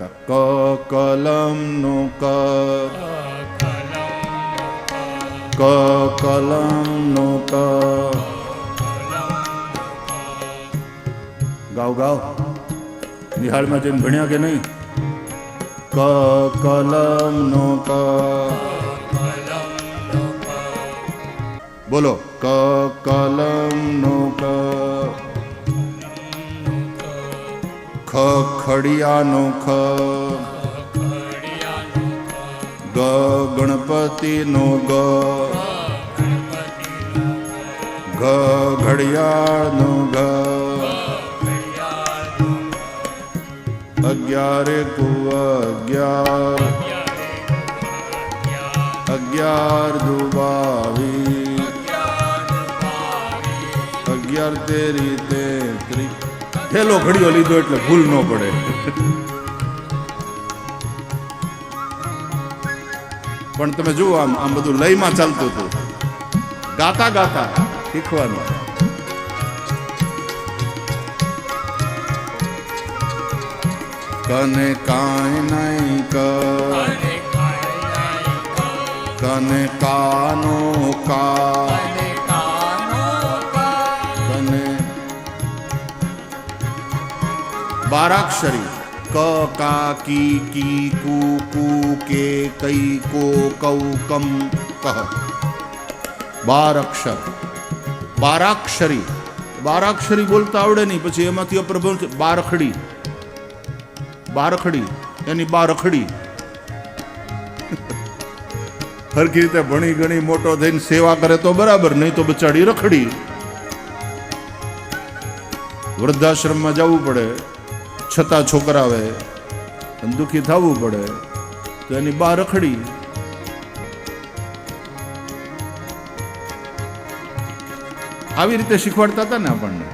ક કલમ નો ક ક કલમ નો ક ગાવ ગાવ નિહાળમાં જઈને ભણ્યા કે નહીં ક કલમ નો ક બોલો ક કલમ નો ક ખ ખડિયાનો ખ. ગ ગણપતિનો ગ. ઘ ઘડિયાળનો ઘ. અગિયારે કુ અગિયાર. અગિયાર દુ બાવીસ અગિયાર તેરી તેત્રી. ઠેલો ઘડીઓ લીધો એટલે ભૂલ ન પડે. પણ તમે જુઓ આમ આમ બધું લયમાં ચાલતું હતું. ગાતા ગાતા શીખવાનું. કને કાંઈ નહીં કને કાનો કા. બારાક્ષરી. ક, કા, કી કી, કુ કુ, કે, કઈ, કો કૌ કમ, કહ. બારાક્ષર. બારાક્ષરી. બારાક્ષરી બોલતા આવડે નહીં, પછી એમાંથી અપ્રભવ બારખડી. બારખડી. એની બારખડી. હરખી રીતે ભણી ગણી મોટો થઈને સેવા કરે તો બરાબર, નહીં તો બચાડી રખડી. વૃદ્ધાશ્રમમાં જવું પડે. છતાં છોકરાવે દુઃખી થવું પડે, તો એની બા રખડી. આવી રીતે શીખવાડતા હતા ને આપણને?